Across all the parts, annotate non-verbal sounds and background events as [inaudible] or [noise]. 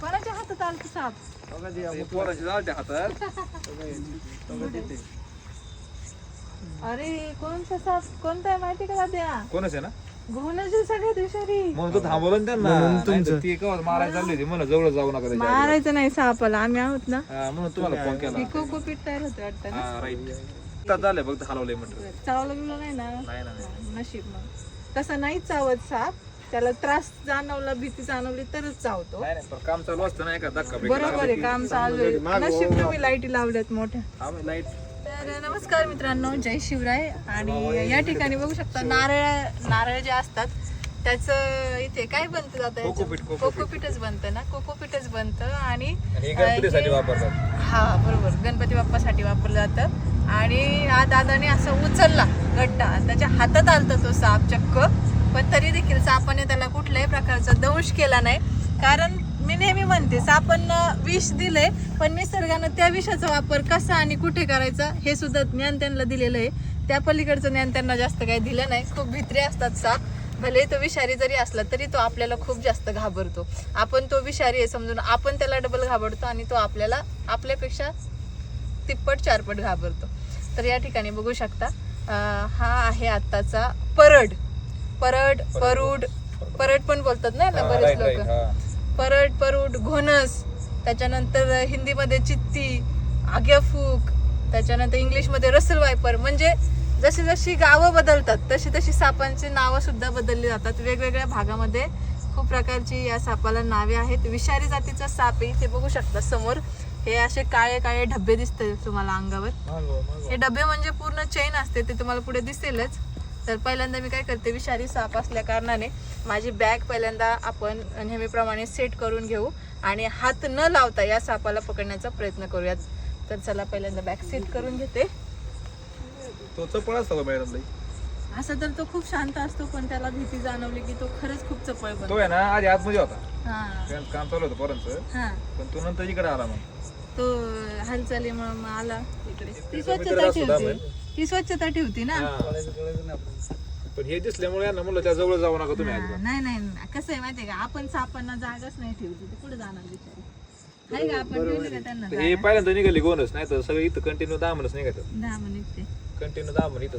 कोणाच्या हातात अरे आलं साप अरे कोणता साप कोणता आहे माहिती का द्या कोणच आहे ना? घोण्याची सगळ्यात हुशारी म्हणून तो थांबवलं ना त्यांना. नाहीतर ती केव्हा मारायला चालली होती. म्हणलं जवळ जाऊ नका त्याच्या मारायचं नाही सापाला. आम्ही आहोत ना. हा, म्हणून तुम्हाला फोन केला. कोकोपीट तयार होते वाटतं ना. हा राईट आता झालं फक्त हलवलंय म्हटलं. चावलं बिवलं नाही ना? नाही ना नाही. नशीब मग. तसा नाही चावत साप. त्याला त्रास जाणवला भीती जाणवली तरच चावतो. नाही नाही पण काम चालू असतं ना एका धक्का बिक्का बरोबर आहे काम चालू आहे. नशीब तुम्ही लाईटी लावल्यात मोठ्या. लाइट तर नमस्कार मित्रांनो जय शिवराय. आणि या ठिकाणी बघू शकता नारळ नारळ जे असतात त्याचं इथे काय बनतं जातं कोकोपीट, कोकोपीट. कोकोपीटच बनतं ना? कोकोपीटच बनतं आणि हे गणपतीसाठी वापरतात. बरोबर. गणपती बाप्पासाठी वापरलं जातं. आणि हा दादाने असं उचलला गड्डा. त्याच्या हातात आलता तो साप चक्क. पण तरी देखील सापाने त्याला कुठल्याही प्रकारचा दंश केला नाही. कारण मी नेहमी म्हणते सापांना विष दिले पण निसर्गानं त्या विषाचा वापर कसा आणि कुठे करायचा हे सुद्धा ज्ञान त्यांना दिलेलं आहे. त्या पलीकडचं ज्ञान त्यांना जास्त काही दिलं नाही. खूप भित्रे असतात साप. भले तो विषारी जरी असला तरी तो आपल्याला खूप जास्त घाबरतो. आपण तो विषारी आहे समजून आपण त्याला डबल घाबरतो आणि तो आपल्याला आपल्यापेक्षा तिप्पट चारपट घाबरतो. तर या ठिकाणी बघू शकता हा आहे आत्ताचा परड. परड परूड. परड. पण बोलतात ना बरेच लोक. परड परूड घोणस त्याच्यानंतर हिंदीमध्ये चित्ती आग्याफूक त्याच्यानंतर इंग्लिशमध्ये रसल वायपर. म्हणजे जशी जशी गावं बदलतात तशी तशी सापांची नावं सुद्धा बदलली जातात. वेगवेगळ्या भागामध्ये खूप प्रकारची या सापाला नावे आहेत. विषारी जातीचा साप आहे ते बघू शकता समोर. हे असे काळे काळे धब्बे दिसते तुम्हाला अंगावर. हे डबे म्हणजे पूर्ण चेन असते ते तुम्हाला पुढे दिसेलच. तर पहिल्यांदा मी काय करते विषारी साप असल्या कारणाने माझी बॅग पहिल्यांदा आपण नेहमीप्रमाणे सेट करून घेऊ आणि हात न लावता या सापाला पकडण्याचा प्रयत्न करूयात. तर चला पहिल्यांदा बॅग सेट करून घेते. तो चपळ असतो मॅडम असं तर तो खूप शांत असतो पण त्याला भीती जाणवली की तो खरंच खूप चपळ तो आहे ना आधी आतमध्ये होता. हा. काम चालू होतं पोरांचं. हा. पण तो नंतर इकडे आला मग. तो हालचालीमुळे मग आला. इकडे. ती स्वच्छता ठेवती. ती स्वच्छता ठेवती ना. पण हे दिसल्यामुळे यांना म्हणलं त्या जवळ जाऊ नका तुम्ही हा, अजिबात. नाही नाही नाही. कसं आहे माहितीये का आपण सापांना जागाच नाही ठेवली ते कुठे जाणार बिचारी? नाही का आपण ठेवली का त्यांना तर हे पहिल्यांदा निघाली गोनच नाही तर सगळे इथं कंटिन्यू दहा म्हणच निघायचं दहा मिनिट ते कंटिन्यू दहा इथं.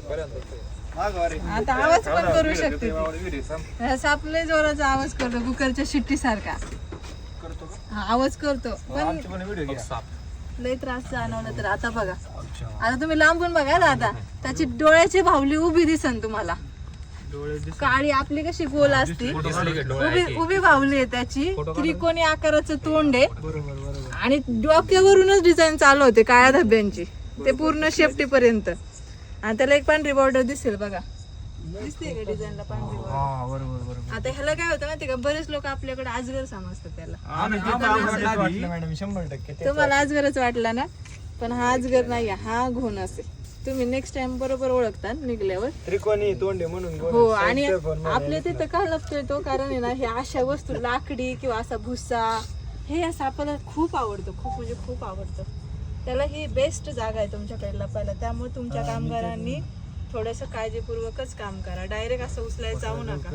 आता आवाज पण करू शकते ती. हा, साप लय जोराचा आवाज करतो कुकरच्या शिट्टी सारखा आवाज करतो. पण आमची पण व्हिडिओ घ्या. लय त्रास जाणवला तर आता बघा. आता तुम्ही लांबून बघा ना आता त्याची डोळ्याची भावली उभी दिसन तुम्हाला. काळी आपली कशी गोल असती. उभी उभी भावली आहे त्याची. त्रिकोणी आकाराचं तोंड आहे. आणि डोक्यावरूनच डिझाईन चालू होते काळ्या धब्यांची. ते पूर्ण शेपटी पर्यंत. आणि त्याला एक पांढरी बॉर्डर दिसेल बघा. दिसते का डिझाईनला पांढरी? आता ह्याला काय होतं माहिती का? बरेच लोक आपल्याकडे आजगर समजतात त्याला. तुम्हाला आजगरच वाटला ना? पण हा आजगर नाही हा घोण असेल तुम्ही नेक्स्ट टाइम बरोबर ओळखता निघल्यावर त्रिकोणी तोंडे म्हणून. हो आणि आपल्या तिथं का लागतोय तो कारण आहे ना हे अशा वस्तू लाकडी किंवा असा भुसा हे या सापाला खूप आवडतं खूप म्हणजे खूप आवडतं त्याला ही बेस्ट जागा आहे तुमच्याकडे लपायला त्यामुळे तुमच्या कामगारांनी थोडस काळजीपूर्वकच काम करा डायरेक्ट असं उचलायला जाऊ नका.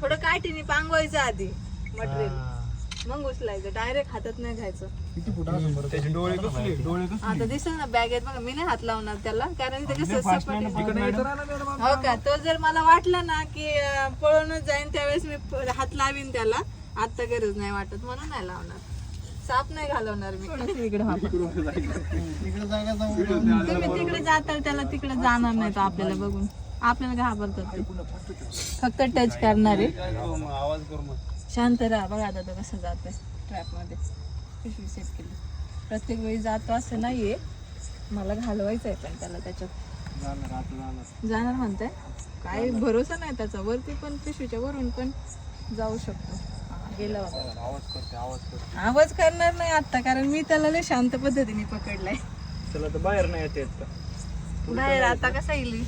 थोडं काठीने पांगवायचं आधी मटेरियल. मग उचलायचं. डायरेक्ट हातात नाही घ्यायचं. किती फुट असेल बरं? त्याचे डोळे कसले? डोळे कसले? आता दिसेल ना बॅगेत बघा. मी नाही हात लावणार त्याला कारण ते कसं सपाटी हो का? तो जर मला वाटलं ना की अं, पळूनच जाईन त्यावेळेस मी हात लावीन त्याला. आता गरज नाही वाटत. म्हणून नाही लावणार. साप नाही घालवणार मी. तिकडे जागा जाऊ तुम्ही तिकडे जाताल त्याला तिकडे जाणार नाही तो आपल्याला बघून. आपल्याला घाबरतात ते. फक्त टच करणार आहे. आवाज करू मग. शांत राहा. बघा आता तो कसं जातोय ट्रॅपमध्ये पिशवी सेट केली. प्रत्येक वेळी जातो असं नाहीये. मला घालवायचं आहे पण त्याला त्याच्यात. जाणार म्हणताय? काय भरोसा नाही त्याचा. वरती पण पिशवीच्या वरून पण जाऊ शकतो. हा, गेला बाबा. आवाज करते आवाज करते आवाज करणार नाही आता कारण मी त्याला लय शांत पद्धतीने पकडलाय. बाहेर नाही येते. बाहेर आता कसा येईल?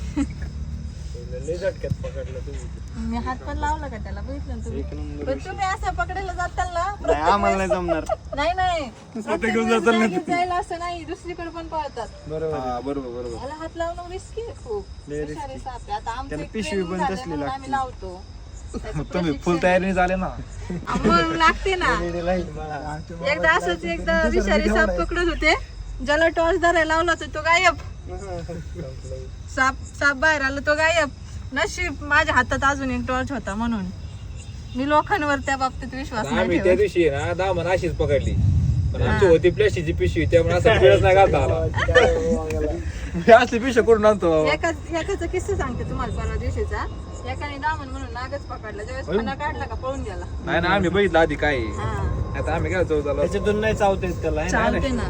लय झटक्यात पकडलं तुम्ही. मी हात पण लावला का त्याला? बघितलं ना तुम्ही? एक नंबर पण तुम्ही असं पकडायला जाताल ना नाही प्रत्येक आम्हाला नाही जमणार. नाही नाही. प्रत्येक वेळेस जागेत जायला असं नाही दुसरीकडे पण पळतात. बरोबर हा बरोबर बरोबर. मला हात लावणं रिस्की आहे खूप. लय हुशार आहे साप आहे. आता आमचं त्याला एक पिशवी training पण तसली म्हणून. आम्ही लावतो. त्याचं [laughs] तुम्ही फुल तयारीने झाले ना? मग लागते ना. [laughs] एकदा असंच एकदा विषारी साप पकडत होते. ज्याला टॉर्च धरायला लावला तो गायब. साप साप बाहेर आला तो गायब. नशीब माझ्या हातात अजून एक टॉर्च होता म्हणून. मी लोकांवर त्या बाबतीत विश्वास नाही आम्ही त्या ठेवत. दिवशी आहे ना दामन अशीच पकडली. पण आमची होती प्लॅस्टिकची पिशवी त्यामुळे असं वेळच नाही घालता आला. मी असली पिशवी करून आणतो एकाच एकाचा किस्सा सांगते तुम्हाला परवा दिवशीचा. एकाने दामन म्हणून नागच पकडला. ज्यावेळेस फणा काढला का पळून गेला. नाही ना आम्ही बघितलं आधी काय आहे. हा. आता आम्ही काय त्याच्यातून नाही चावता त्याला? चालते ना?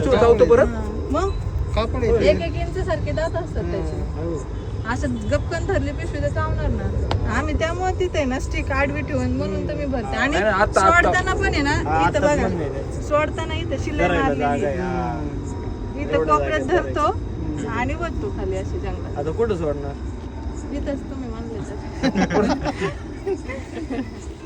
चावतो परत. मग? कापड एक एक इंच सारखे दात असतात त्याचे. असं गपकन धरली पिशवी तर चावणार ना. आम्ही त्यामुळे तिथे ना स्टिक आडवी ठेवून म्हणून तर मी भरते. आणि नाही, नाही, आता- आता. सोडताना पण आहे ना हा, इथं आताच बघा. सोडताना इथं शिलाई धरायला जागा मारलेली. आहे आहे. हा. इथं कोपऱ्यात धरतो आणि वरतो खाली अशी जंगलात. आता कुठं सोडणार? इथंच तुम्ही म्हणले तर.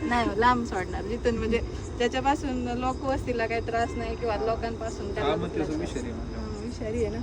नाही हो, लांब सोडणार. जिथून म्हणजे त्याच्यापासून लोक वस्तीला काही त्रास नाही किंवा लोकांपासून त्याला हा मग कुठला त्याचा त्रास. विषय नाही. म्हणलं. हा, विषारी आहे ना